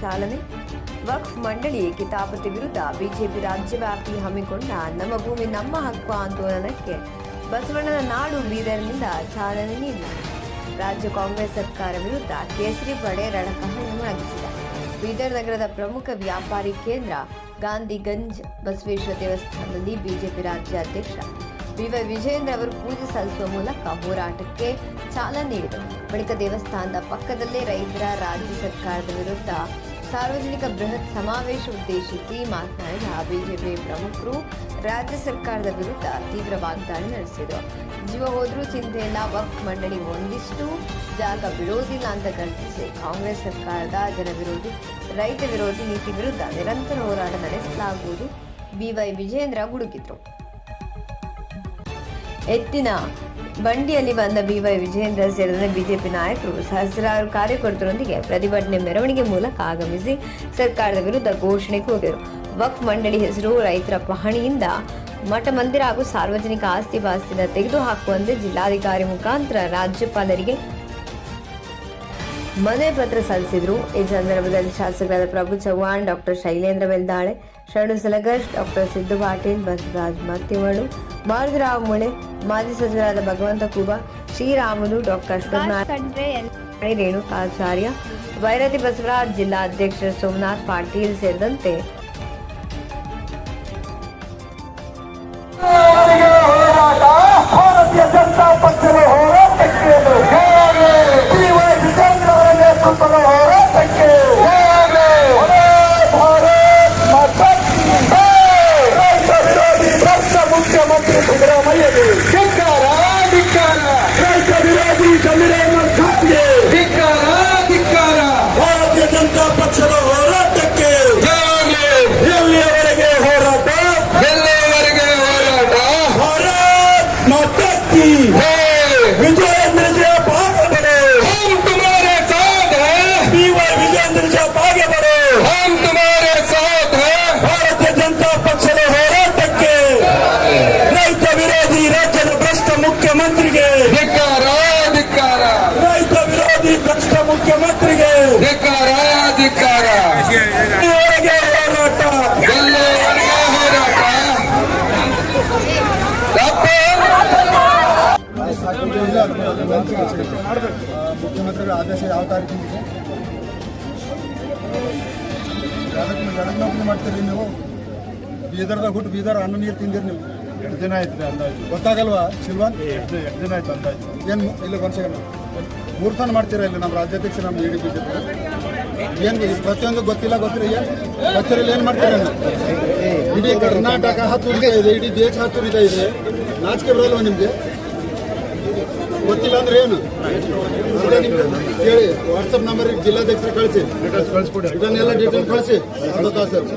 ಚಾಲನೆ. ವಕ್ಫ್ ಮಂಡಳಿ ಕಿತಾಪತಿ ವಿರುದ್ಧ ಬಿಜೆಪಿ ರಾಜ್ಯವ್ಯಾಪಿ ಹಮ್ಮಿಕೊಂಡ ನಮ್ಮ ಭೂಮಿ ನಮ್ಮ ಹಕ್ಕು ಆಂದೋಲನಕ್ಕೆ ಬಸವಣ್ಣನ ನಾಡು ಬೀದರ್ನಿಂದ ಚಾಲನೆ ನೀಡಿದೆ. ರಾಜ್ಯ ಕಾಂಗ್ರೆಸ್ ಸರ್ಕಾರ ವಿರುದ್ಧ ಕೇಸರಿ ಪಡೆ ರಣಕಹಳೆ ಮೊಳಗಿಸಿದೆ ಬೀದರ್ ನಗರದ ಪ್ರಮುಖ ವ್ಯಾಪಾರಿ ಕೇಂದ್ರ ಗಾಂಧಿಗಂಜ್ ಬಸವೇಶ್ವರ ದೇವಸ್ಥಾನದಲ್ಲಿ ಬಿಜೆಪಿ ರಾಜ್ಯಾಧ್ಯಕ್ಷ ಬಿವೈ ವಿಜಯೇಂದ್ರ ಅವರು ಪೂಜೆ ಸಲ್ಲಿಸುವ ಮೂಲಕ ಹೋರಾಟಕ್ಕೆ ಚಾಲನೆ ನೀಡಿದರು. ಬಳಿಕ ದೇವಸ್ಥಾನದ ಪಕ್ಕದಲ್ಲೇ ರೈತರ ರಾಜ್ಯ ಸರ್ಕಾರದ ವಿರುದ್ಧ ಸಾರ್ವಜನಿಕ ಬೃಹತ್ ಸಮಾವೇಶ ಉದ್ದೇಶಿಸಿ ಮಾತನಾಡಿದ ಬಿಜೆಪಿ ಪ್ರಮುಖರು ರಾಜ್ಯ ಸರ್ಕಾರದ ವಿರುದ್ಧ ತೀವ್ರ ವಾಗ್ದಾಳಿ ನಡೆಸಿದರು. ಜೀವ ಹೋದರೂ ಚಿಂತೆ ವಕ್ಫ್ ಮಂಡಳಿ ಒಂದಿಷ್ಟು ಜಾಗ ಬಿಡೋದಿಲ್ಲ ಅಂತ ಗರ್ಜಿಸಿ ಕಾಂಗ್ರೆಸ್ ಸರ್ಕಾರದ ಜನ ವಿರೋಧಿ, ರೈತ ವಿರೋಧಿ ನೀತಿ ವಿರುದ್ಧ ನಿರಂತರ ಹೋರಾಟ ನಡೆಸಲಾಗುವುದು. ಬಿವೈ ವಿಜೇಂದ್ರ ಗುಡುಕಿದ್ರು ಎತ್ತಿನ ಬಂಡಿಯಲ್ಲಿ ಬಂದ ಬಿವೈ ವಿಜಯೇಂದ್ರ ಸೇರಿದಂತೆ ಬಿಜೆಪಿ ನಾಯಕರು ಸಹಸ್ರಾರು ಕಾರ್ಯಕರ್ತರೊಂದಿಗೆ ಪ್ರತಿಭಟನೆ ಮೆರವಣಿಗೆ ಮೂಲಕ ಆಗಮಿಸಿ ಸರ್ಕಾರದ ವಿರುದ್ಧ ಘೋಷಣೆ ಕೂಗಿದರು. ವಕ್ ಮಂಡಳಿ ಹೆಸರು ರೈತರ ಪಹಣಿಯಿಂದ ಮಠ ಮಂದಿರ ಹಾಗೂ ಸಾರ್ವಜನಿಕ ಆಸ್ತಿ ಪಾಸ್ತಿನ ತೆಗೆದುಹಾಕುವಂತೆ ಜಿಲ್ಲಾಧಿಕಾರಿ ಮುಖಾಂತರ ರಾಜ್ಯಪಾಲರಿಗೆ ಮನೆ ಪತ್ರ ಸಲ್ಲಿಸಿದ್ರು. ಈ ಸಂದರ್ಭದಲ್ಲಿ ಶಾಸಕರಾದ ಪ್ರಭು ಚವ್ಹಾಣ್, ಡಾಕ್ಟರ್ ಶೈಲೇಂದ್ರ ಬೆಲ್ದಾಳೆ ಶರಣು ಸಲಗರ್ ಡಾಕ್ಟರ್ ಸಿದ್ದು ಪಾಟೀಲ್ ಬಸವರಾಜ್ ಮತ್ತಿಮಳು ಮಾರುತಿರಾವ್ ಮುಳೆ ಮಾಜಿ ಸಚಿವರಾದ ಭಗವಂತ ಕುಬಾ ಶ್ರೀರಾಮುಲು ಡಾಕ್ಟರ್ ಅಶ್ವತ್ಥನಾರಾಯಣ ರೇಣುಕಾಚಾರ್ಯ ಭೈರತಿ ಬಸವರಾಜ್ ಜಿಲ್ಲಾಧ್ಯಕ್ಷ ಸೋಮನಾಥ್ ಪಾಟೀಲ್ ಸೇರಿದಂತೆ विजयेंद्र जी आप आगे बढ़ो हम तुम्हारे साथ हैं। पीवाई विजयेंद्र जी आप आगे हम तुम्हारे साथ हैं। भारतीय जनता पक्ष ने होरा तक के रैत तो विरोधी राज्य भ्रष्ट मुख्यमंत्री के। धिकारा धिकारा। रैत तो विरोधी भ्रष्ट मुख्यमंत्री के। धिकारा धिकारा। ಮುಖ್ಯಮಂತ್ರಿಗಳ ಆದೇಶ ಯಾವ ತಾರೀಕಿಗೆ ಅದಕ್ಕೆ ಗಡಕ್ ನೌಕರಿ ಮಾಡ್ತೀರಿ ನೀವು ಬೀದರ್ದಾಗ ಹುಟ್ಟು ಬೀದರ್ ಅನ್ನ ನೀರು ತಿಂದಿರಿ ನೀವು ಎರಡು ದಿನ ಆಯ್ತು ಅಂದಾಜು ಗೊತ್ತಾಗಲ್ವಾ ಶಿಲ್ವಾನ್ ಎರಡು ಎರಡು ದಿನ ಆಯ್ತು ಅಂದಾಜು ಏನು ಇಲ್ಲ ಒಂದು ಸೆಕೆಂಡ್ ಮಾಡ್ತೀರಾ ಇಲ್ಲಿ ನಮ್ಮ ರಾಜ್ಯಾಧ್ಯಕ್ಷ ನಮ್ಮ ಇಡಿ ಬಿಜೆಪಿ ಏನು ಪ್ರತಿಯೊಂದು ಗೊತ್ತಿಲ್ಲ ಗೊತ್ತಿಲ್ಲ ಏನು ಗೊತ್ತಿರಲ್ಲ ಏನು ಮಾಡ್ತೀರ? ಇಡೀ ಕರ್ನಾಟಕ ಹತ್ತೂರಿಗೆ ಇದೆ ಇಡೀ ದೇಶ ಹತ್ತೂರಿದೆ ಇದೆ ಇದೆ ನಾಚಿಕೆ ಬರಲ್ವಾ ನಿಮಗೆ ಗೊತ್ತಿಲ್ಲ ಅಂದ್ರೆ ಏನು? ಕೇಳಿ ವಾಟ್ಸಪ್ ನಂಬರ್ ಜಿಲ್ಲಾಧ್ಯಕ್ಷರು ಕಳಿಸಿ. ಇದನ್ನೆಲ್ಲ ಡೀಟೇಲ್ ಕಳಿಸಿ. ಸರ್